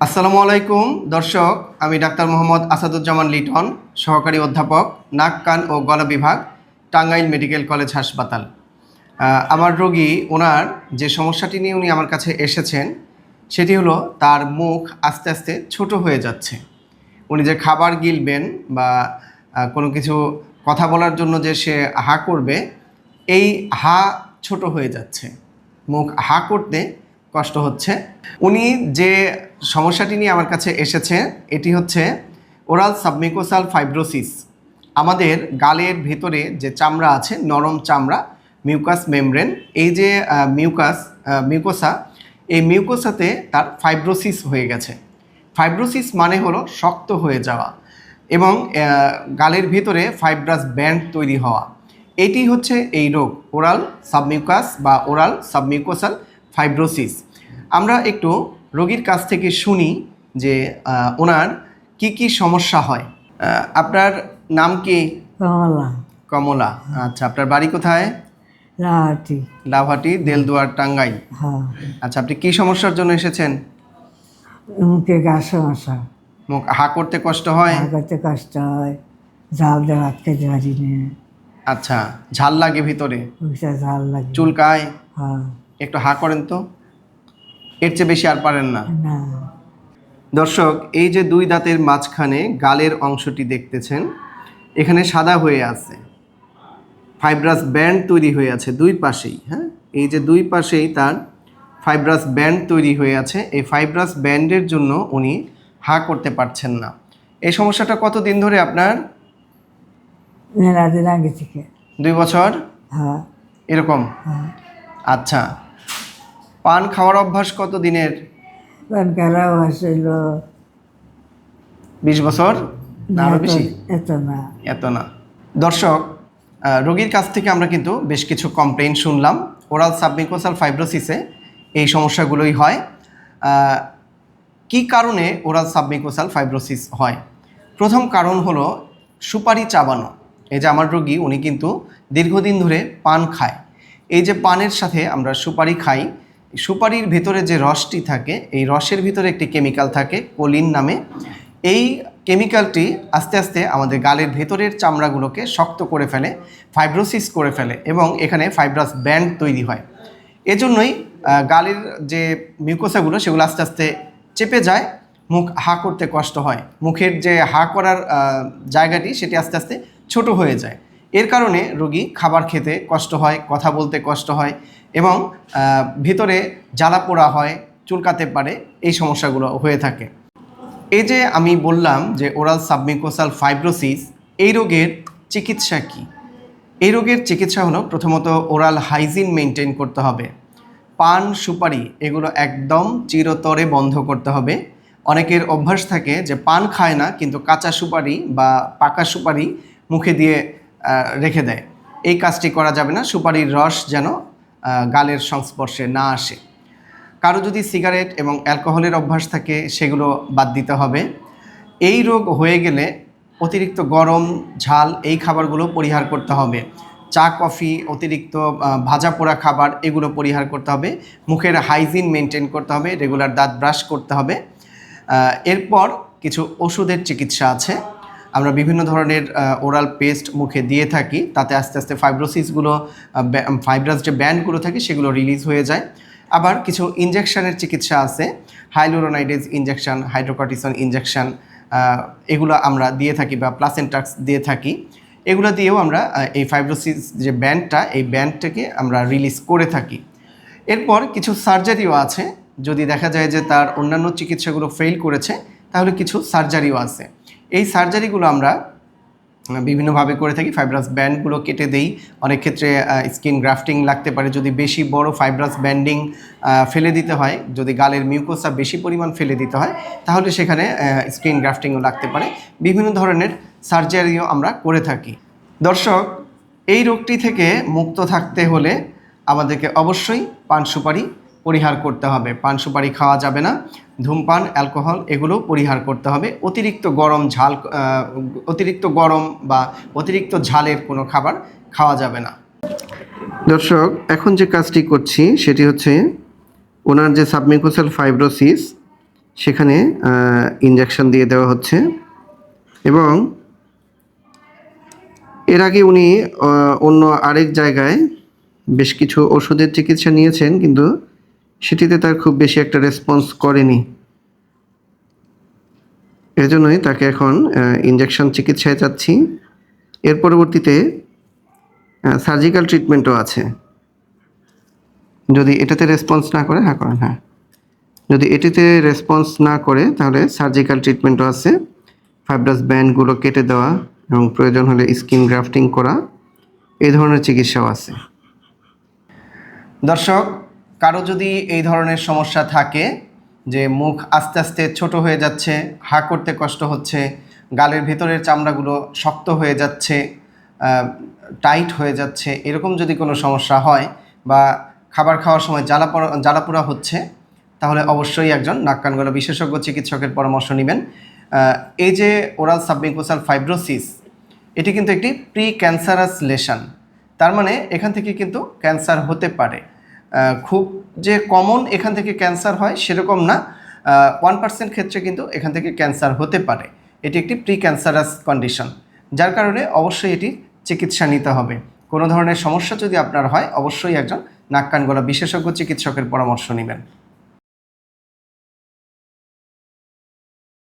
আসসালামু আলাইকুম, দর্শক। আমি ডাক্তার মোহাম্মদ আসাদুজ্জামান লিটন, সহকারী অধ্যাপক, নাক, কান ও গলা বিভাগ, টাঙ্গাইল মেডিকেল কলেজ হাসপাতাল। আমার রোগী, ওনার যে সমস্যাটি নিয়ে উনি আমার কাছে এসেছেন, সেটি হলো তার মুখ আস্তে আস্তে ছোট হয়ে যাচ্ছে। উনি যে খাবার গিলবেন বা কোনো কিছু কথা বলার জন্য যে সে হা করবে, এই হা ছোট হয়ে যাচ্ছে। মুখ হা করতে কষ্ট হচ্ছে। উনি যে সমস্যাটি নিয়ে আমার কাছে এসেছে, এটি হচ্ছে ওরাল সাবমিকোসাল ফাইব্রোসিস আমাদের গালের ভেতরে যে চামড়া আছে, নরম চামড়া মিউকাস মেমব্রেন এই যে মিউকাস মিউকোসা এই মিউকোসাতে তার ফাইব্রোসিস হয়ে গেছে। ফাইব্রোসিস মানে হলো শক্ত হয়ে যাওয়া এবং গালের ভেতরে ফাইব্রাস ব্যান্ড তৈরি হওয়া। এটি হচ্ছে এই রোগ ওরাল সাবমিউকাস বা ওরাল সাবমিউকোসাল ফাইব্রোসিস। আমরা একটু রোগীর কাছ থেকে শুনি যে ওনার কি কি সমস্যা হয়। আপনার নাম কি? কমলা। কমলা। আচ্ছা আপনার বাড়ি কোথায়? লাহাটি লাভাটি দেলদুয়ার টাঙ্গাইল। হ্যাঁ। আচ্ছা আপনি কি সমস্যার জন্য এসেছেন? মুখে গা সমস্যা। মুখ হা করতে কষ্ট হয়? হা করতে কষ্ট হয়। জাল দিয়ে ভাত খেতে পারি না। আচ্ছা ঝাল লাগে ভিতরে? ঝাল লাগে। চুলকায়? হ্যাঁ। একটু হা করেন তো। এর চেয়ে বেশি আর পারেন না। দর্শক এই যে দুই দাঁতের মাঝখানে গালের অংশটি দেখতেছেন এখানে সাদা হয়ে আছে। ফাইব্রাস ব্যান্ড তৈরি হয়ে আছে দুই পাশেই হ্যাঁ? এই যে দুই পাশেই তার ফাইব্রাস ব্যান্ড তৈরি হয়ে আছে। এই ফাইব্রাস ব্যান্ডের জন্য উনি হা করতে পারছেন না। এই সমস্যাটা কতদিন ধরে আপনার? আগে থেকে। দুই বছর? হ্যাঁ। এরকম? হ্যাঁ। আচ্ছা। পান খাওয়ার অভ্যাস কত দিনের? পান খারাপ আসছিল বিশ বছর? না আরও বেশি? এত না। এত না। দর্শক রোগীর কাছ থেকে আমরা কিন্তু বেশ কিছু কমপ্লেন শুনলাম। ওরাল সাবমিকোসাল ফাইব্রোসিসে এই সমস্যাগুলোই হয়। কি কারণে ওরাল সাবমিকোসাল ফাইব্রোসিস হয়? প্রথম কারণ হলো সুপারি চাবানো। এই যে আমার রোগী উনি কিন্তু দীর্ঘদিন ধরে পান খায়। এই যে পানের সাথে আমরা সুপারি খাই সুপারির ভেতরে যে রসটি থাকে, এই রসের ভিতরে একটি কেমিক্যাল থাকে, কোলিন নামে। এই কেমিক্যালটি আস্তে আস্তে আমাদের গালের ভেতরের চামড়াগুলোকে শক্ত করে ফেলে, ফাইব্রোসিস করে ফেলে এবং এখানে ফাইব্রাস ব্যান্ড তৈরি হয়। এজন্যই গালের যে মিউকোসাগুলো সেগুলো আস্তে আস্তে চেপে যায়, মুখ হা করতে কষ্ট হয়। মুখের যে হা করার জায়গাটি সেটি আস্তে আস্তে ছোট হয়ে যায়। এর কারণে রোগী খাবার খেতে কষ্ট হয়, কথা বলতে কষ্ট হয় এবং ভিতরে জ্বালা পোড়া হয়, চুলকাতে পারে, এই সমস্যাগুলো হয়ে থাকে। এই যে আমি বললাম যে ওরাল সাবমিকোসাল ফাইব্রোসিস, এই রোগের চিকিৎসা কি? এই রোগের চিকিৎসা হলো প্রথমত ওরাল হাইজিন মেনটেন করতে হবে। পান, সুপারি, এগুলো একদম চিরতরে বন্ধ করতে হবে। অনেকের অভ্যাস থাকে যে পান খায় না, কিন্তু কাঁচা সুপারি বা পাকা সুপারি মুখে দিয়ে রেখে দেয়। এই কাজটি করা যাবে না, সুপারির রস যেন গালের সংস্পর্শে না আসে। কারও যদি সিগারেট এবং অ্যালকোহলের অভ্যাস থাকে, সেগুলো বাদ দিতে হবে। এই রোগ হয়ে গেলে অতিরিক্ত গরম, ঝাল, এই খাবারগুলো পরিহার করতে হবে। চা, কফি, অতিরিক্ত ভাজা পোড়া খাবার, এগুলো পরিহার করতে হবে। মুখের হাইজিন মেনটেন করতে হবে, রেগুলার দাঁত ব্রাশ করতে হবে। এরপর কিছু ওষুধের চিকিৎসা আছে। আমরা বিভিন্ন ধরনের ওরাল পেস্ট মুখে দিয়ে থাকি। তাতে আস্তে আস্তে ফাইব্রোসিসগুলো ফাইব্রাস যে ব্যান্ডগুলো থাকে সেগুলো রিলিজ হয়ে যায়। আবার কিছু ইনজেকশনের চিকিৎসা আছে। হাইলোরোনাইডেজ ইনজেকশন হাইড্রোকর্টিসন ইনজেকশন এগুলো আমরা দিয়ে থাকি বা প্লাসেন্টাক্স দিয়ে থাকি। এগুলো দিয়েও আমরা এই ফাইব্রোসিস যে ব্যান্ডটা এই ব্যান্ডটাকে আমরা রিলিজ করে থাকি। এরপর কিছু সার্জারিও আছে। যদি দেখা যায় যে তার অন্যান্য চিকিৎসাগুলো ফেল করেছে, তাহলে কিছু সার্জারিও আছে। এই সার্জারিগুলো আমরা বিভিন্নভাবে করে থাকি। ফাইব্রাস ব্যান্ডগুলো কেটে দেই। অনেক ক্ষেত্রে স্কিন গ্রাফটিং লাগতে পারে। যদি বেশি বড় ফাইব্রাস ব্যান্ডিং ফেলে দিতে হয়, যদি গালের মিউকোসা বেশি পরিমাণ ফেলে দিতে হয়, তাহলে সেখানে স্কিন গ্রাফটিংও লাগতে পারে। বিভিন্ন ধরনের সার্জারিও আমরা করে থাকি। দর্শক, এই রোগটি থেকে মুক্ত থাকতে হলে আমাদেরকে অবশ্যই পান সুপারি পরিহার করতে হবে। পান সুপারি খাওয়া যাবে না। ধূমপান, অ্যালকোহল এগুলো পরিহার করতে হবে। অতিরিক্ত গরম ঝাল অতিরিক্ত গরম বা অতিরিক্ত ঝালের কোনো খাবার খাওয়া যাবে না। দর্শক, এখন যে কাজটি করছি সেটি হচ্ছে ওনার যে সাবমিকোসাল ফাইব্রোসিস, সেখানে ইঞ্জেকশন দিয়ে দেওয়া হচ্ছে এবং এর আগে উনি অন্য আরেক জায়গায় বেশ কিছু ওষুধের চিকিৎসা নিয়েছেন, কিন্তু সেটিতে তার খুব বেশি একটা রেসপন্স করেনি। এজন্যই তাকে এখন ইঞ্জেকশন চিকিৎসায় চাচ্ছি এর পরবর্তীতে সার্জিক্যাল ট্রিটমেন্টও আছে। যদি এটাতে রেসপন্স না করে হ্যাঁ করেন হ্যাঁ। যদি এটিতে রেসপন্স না করে, তাহলে সার্জিক্যাল ট্রিটমেন্টও আছে। ফাইব্রাস ব্যান্ডগুলো কেটে দেওয়া এবং প্রয়োজন হলে স্কিন গ্রাফটিং করা। এই ধরনের চিকিৎসাও আছে। দর্শক কারও যদি এই ধরনের সমস্যা থাকে, যে মুখ আস্তে আস্তে ছোট হয়ে যাচ্ছে, হা করতে কষ্ট হচ্ছে, গালের ভেতরের চামড়াগুলো শক্ত হয়ে যাচ্ছে টাইট হয়ে যাচ্ছে, এরকম যদি কোনো সমস্যা হয় বা খাবার খাওয়ার সময় জ্বালা পড়া জ্বালাপোড়া হচ্ছে, তাহলে অবশ্যই একজন নাক বিশেষজ্ঞ চিকিৎসকের পরামর্শ নেবেন। এই যে ওরাল সাবমিকোসাল ফাইব্রোসিস এটি কিন্তু একটি প্রি ক্যান্সারাস লেশন তার মানে এখান থেকে কিন্তু ক্যান্সার হতে পারে। খুব যে কমন এখান থেকে ক্যান্সার হয় সেরকম না। ওয়ান পার্সেন্ট ক্ষেত্রে কিন্তু এখান থেকে ক্যান্সার হতে পারে। এটি একটি প্রি ক্যান্সারাস কন্ডিশন যার কারণে অবশ্যই এটি চিকিৎসা নিতে হবে। কোনো ধরনের সমস্যা যদি আপনার হয়, অবশ্যই একজন নাক কান গলা বিশেষজ্ঞ চিকিৎসকের পরামর্শ নেবেন।